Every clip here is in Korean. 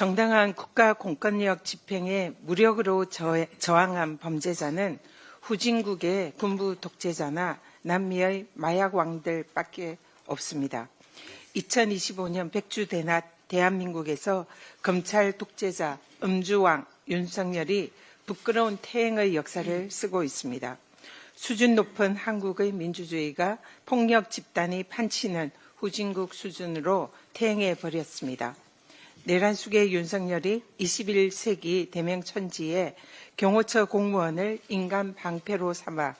정당한 국가 공권력 집행에 무력으로 저- 저항한 범죄자는 후진국의 군부 독재자나 남미의 마약 왕들밖에 없습니다. 2025년 백주 대낮 대한민국에서 검찰 독재자 음주왕 윤석열이 부끄러운 태행의 역사를 쓰고 있습니다. 수준 높은 한국의 민주주의가 폭력 집단이 판치는 후진국 수준으로 태행해 버렸습니다. 내란 속의 윤석열이 21세기 대명 천지에 경호처 공무원을 인간 방패로 삼아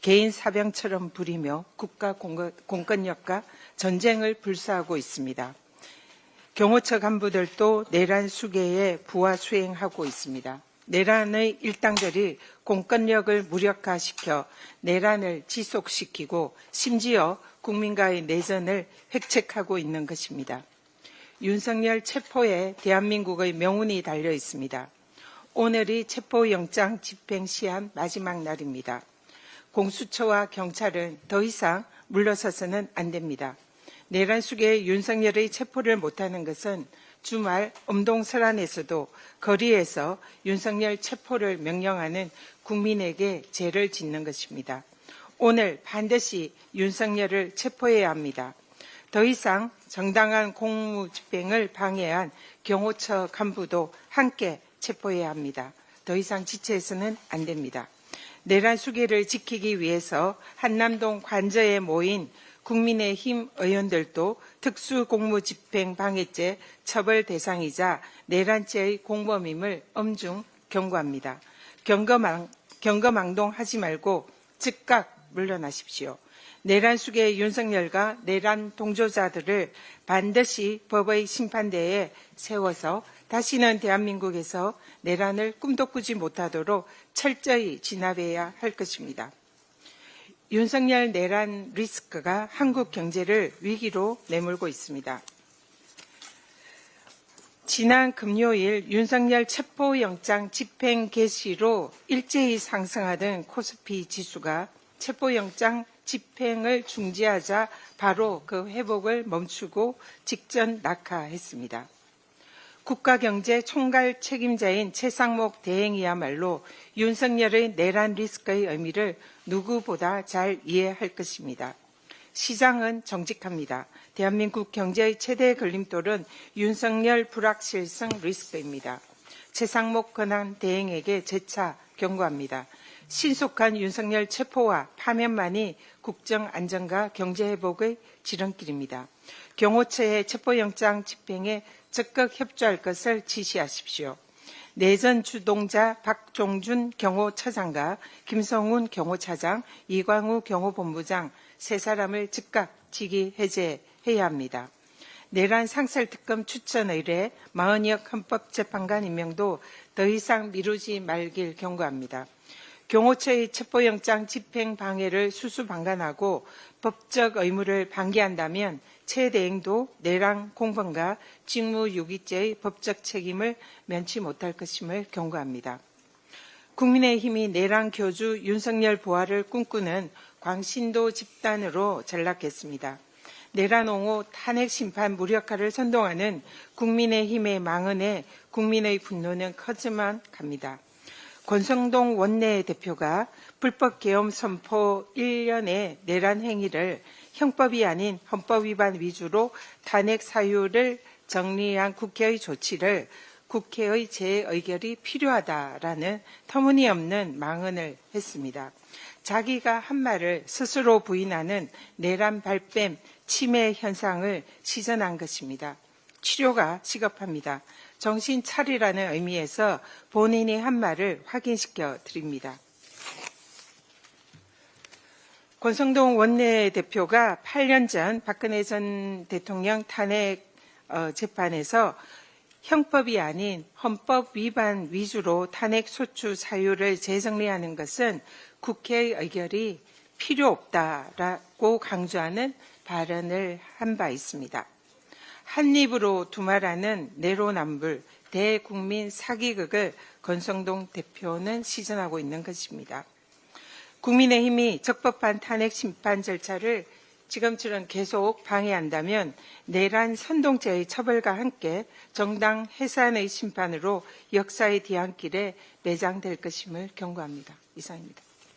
개인 사병처럼 부리며 국가 공권력과 전쟁을 불사하고 있습니다. 경호처 간부들도 내란 수계에 부하 수행하고 있습니다. 내란의 일당들이 공권력을 무력화시켜 내란을 지속시키고 심지어 국민과의 내전을 획책하고 있는 것입니다. 윤석열 체포에 대한민국의 명운이 달려 있습니다. 오늘이 체포영장 집행 시한 마지막 날입니다. 공수처와 경찰은 더 이상 물러서서는 안 됩니다. 내란 속에 윤석열의 체포를 못하는 것은 주말 엄동설안에서도 거리에서 윤석열 체포를 명령하는 국민에게 죄를 짓는 것입니다. 오늘 반드시 윤석열을 체포해야 합니다. 더 이상 정당한 공무 집행을 방해한 경호처 간부도 함께 체포해야 합니다. 더 이상 지체해서는 안 됩니다. 내란 수계를 지키기 위해서 한남동 관저에 모인 국민의힘 의원들도 특수공무집행 방해죄 처벌 대상이자 내란죄의 공범임을 엄중 경고합니다. 경거망, 경거망동하지 말고 즉각 물러나십시오. 내란 속의 윤석열과 내란 동조자들을 반드시 법의 심판대에 세워서 다시는 대한민국에서 내란을 꿈도 꾸지 못하도록 철저히 진압해야 할 것입니다. 윤석열 내란 리스크가 한국 경제를 위기로 내몰고 있습니다. 지난 금요일 윤석열 체포영장 집행 개시로 일제히 상승하던 코스피 지수가 체포영장 집행을 중지하자 바로 그 회복을 멈추고 직전 낙하했습니다. 국가경제 총괄 책임자인 최상목 대행이야말로 윤석열의 내란 리스크의 의미를 누구보다 잘 이해할 것입니다. 시장은 정직합니다. 대한민국 경제의 최대 걸림돌은 윤석열 불확실성 리스크입니다. 최상목 권한 대행에게 재차 경고합니다. 신속한 윤석열 체포와 파면만이 국정 안정과 경제 회복의 지름길입니다. 경호처의 체포영장 집행에 적극 협조할 것을 지시하십시오. 내전 주동자 박종준 경호처장과 김성훈 경호차장, 이광우 경호본부장 세 사람을 즉각 직위 해제해야 합니다. 내란 상설 특검 추천 의뢰 마은혁 헌법재판관 임명도 더 이상 미루지 말길 경고합니다. 경호처의 체포영장 집행 방해를 수수방관하고 법적 의무를 방기한다면 최대행도 내란 공범과 직무유기죄의 법적 책임을 면치 못할 것임을 경고합니다. 국민의힘이 내란 교주 윤석열 부활을 꿈꾸는 광신도 집단으로 전락했습니다. 내란 옹호 탄핵 심판 무력화를 선동하는 국민의힘의 망언에 국민의 분노는 커지만 갑니다. 권성동 원내 대표가 불법 계엄 선포 1년의 내란 행위를 형법이 아닌 헌법 위반 위주로 탄핵 사유를 정리한 국회의 조치를 국회의 재의결이 필요하다라는 터무니없는 망언을 했습니다. 자기가 한 말을 스스로 부인하는 내란 발뺌 치매 현상을 시전한 것입니다. 치료가 시급합니다. 정신 차리라는 의미에서 본인이 한 말을 확인시켜 드립니다. 권성동 원내대표가 8년 전 박근혜 전 대통령 탄핵 어, 재판에서 형법이 아닌 헌법 위반 위주로 탄핵 소추 사유를 재정리하는 것은 국회의 의결이 필요 없다라고 강조하는 발언을 한 바 있습니다. 한 입으로 두말하는 내로남불 대국민 사기극을 권성동 대표는 시전하고 있는 것입니다. 국민의힘이 적법한 탄핵 심판 절차를 지금처럼 계속 방해한다면 내란 선동죄의 처벌과 함께 정당 해산의 심판으로 역사의 뒤안길에 매장될 것임을 경고합니다. 이상입니다.